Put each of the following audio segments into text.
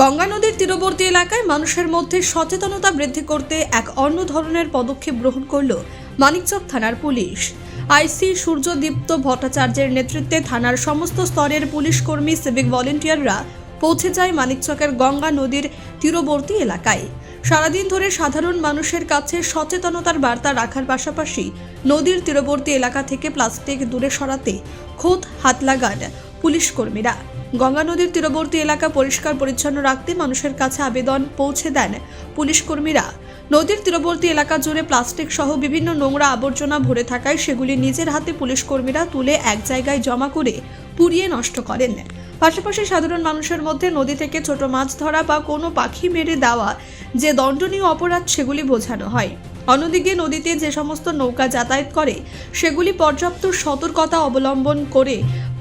গঙ্গা নদীর তীরবর্তী এলাকায় মানুষের মধ্যে সচেতনতা বৃদ্ধি করতে এক অন্য ধরনের পদক্ষেপ গ্রহণ করল মানিকচক থানার পুলিশ। আইসি সূর্যদীপ্ত ভট্টাচার্যের নেতৃত্বে থানার সমস্ত স্তরের পুলিশ কর্মী, সিভিক ভলেন্টিয়াররা পৌঁছে যায় মানিকচকের গঙ্গা নদীর তীরবর্তী এলাকায়। সারাদিন ধরে সাধারণ মানুষের কাছে সচেতনতার বার্তা রাখার পাশাপাশি নদীর তীরবর্তী এলাকা থেকে প্লাস্টিক দূরে সরাতে খোদ হাত লাগান পুলিশ কর্মীরা। গঙ্গা নদীর তীরবর্তী এলাকা পরিষ্কার পরিচ্ছন্ন রাখতে মানুষের কাছে আবেদন পৌঁছে দেন পুলিশ কর্মীরা। নদীর তীরবর্তী এলাকা জুড়ে প্লাস্টিক সহ বিভিন্ন নোংরা আবর্জনা ভরে থাকায় সেগুলি নিজের হাতে পুলিশ কর্মীরা তুলে এক জায়গায় জমা করে পুড়িয়ে নষ্ট করেন। পাশাপাশি সাধারণ মানুষের মধ্যে নদী থেকে ছোট মাছ ধরা বা কোনো পাখি মেরে দেওয়া যে দণ্ডনীয় অপরাধ সেগুলি বোঝানো হয়। অন্যদিকে নদীতে যে সমস্ত নৌকা যাতায়াত করে, সেগুলি পর্যাপ্ত সতর্কতা অবলম্বন করে,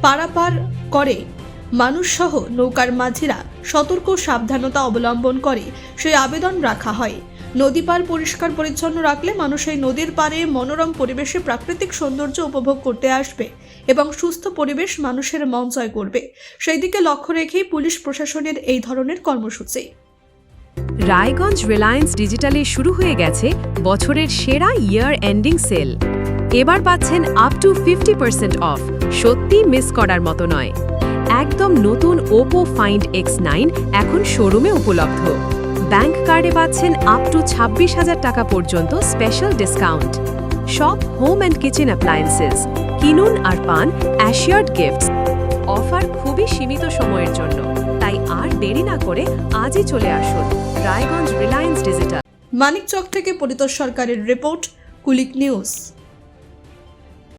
পারাপার করে মানুষসহ নৌকার মাঝিরা সতর্ক সাবধানতা অবলম্বন করে সেই আবেদন রাখা হয়। নদী পার পরিষ্কার পরিচ্ছন্ন রাখলে মানুষ এই নদীর পাড়ে মনোরম পরিবেশে প্রাকৃতিক সৌন্দর্য উপভোগ করতে আসবে এবং সুস্থ পরিবেশ মানুষের মন জয় করবে। সেই দিকে লক্ষ্য রেখেই পুলিশ প্রশাসনের এই ধরনের কর্মসূচি। রায়গঞ্জ রিলায়েন্স ডিজিটালে শুরু হয়ে গেছে বছরের সেরা ইয়ার এন্ডিং সেল। এবার পাচ্ছেন up to fifty percent off সত্যি মিস করার মতো নয়। একদম নতুন ওপো ফাইন্ড এক্স নাইন এখন শোরুমে উপলব্ধ। ব্যাংক কার্ডে পাচ্ছেন আপ টু ছাব্বিশ হাজার টাকা পর্যন্ত স্পেশাল ডিসকাউন্ট সব হোম অ্যান্ড কিচেন অ্যাপ্লায়েন্সেস কিনুন আর পান অ্যাশিয়ার্ড গিফটস অফার খুবই সীমিত সময়ের জন্য। তাই আর দেরি না করে আজই চলে আসুন রায়গঞ্জ রিলায়েন্স ডিজিটাল মানিকচক থেকে পরিতোষ সরকারের রিপোর্ট, কুলিক নিউজ।